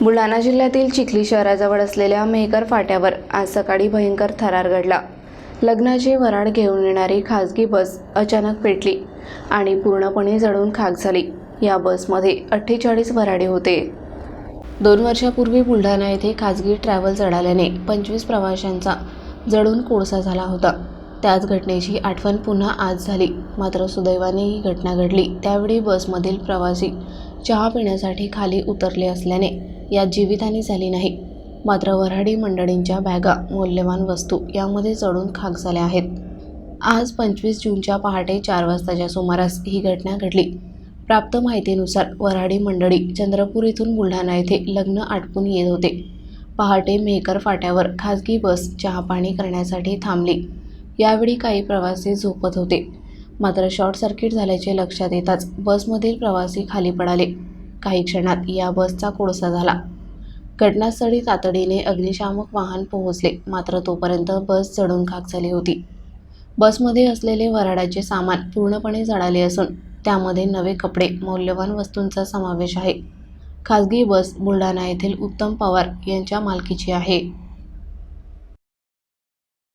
बुलढाणा जिल्ह्यातील चिखली शहराजवळ असलेल्या मेहकर फाट्यावर आज सकाळी भयंकर थरार घडला. लग्नाचे वराड घेऊन येणारी खासगी बस अचानक पेटली आणि पूर्णपणे जळून खाक झाली. या बसमध्ये अठ्ठेचाळीस वराडे होते. दोन वर्षापूर्वी बुलढाणा येथे खासगी ट्रॅव्हल जळाल्याने पंचवीस प्रवाशांचा जळून कोळसा झाला होता. त्याच घटनेची आठवण पुन्हा आज झाली. मात्र सुदैवाने ही घटना घडली. त्यावेळी बसमधील प्रवासी चहा पिण्यासाठी खाली उतरले असल्याने यात जीवितहानी झाली नाही. मात्र वऱ्हाडी मंडळींच्या बॅगा मौल्यवान वस्तू यामध्ये चढून खाक झाल्या आहेत. आज पंचवीस जूनच्या पहाटे चार वाजताच्या सुमारास ही घटना घडली. प्राप्त माहितीनुसार वऱ्हाडी मंडळी चंद्रपूर येथून बुलढाणा येथे लग्न आटपून येत होते. पहाटे मेहकर फाट्यावर खासगी बस चहापाणी करण्यासाठी थांबली. यावेळी काही प्रवासी झोपत होते. मात्र शॉर्ट सर्किट झाल्याचे लक्षात येताच बसमधील प्रवासी खाली पडाले. काही क्षणात या बसचा कोळसा झाला. घटनास्थळी तातडीने अग्निशामक वाहन पोहोचले. मात्र तोपर्यंत बस चढून खाक झाली होती. बसमध्ये असलेले वराडाचे सामान पूर्णपणे जळाले असून त्यामध्ये नवे कपडे मौल्यवान वस्तूंचा समावेश आहे. खासगी बस बुलढाणा येथील उत्तम पवार यांच्या मालकीची आहे.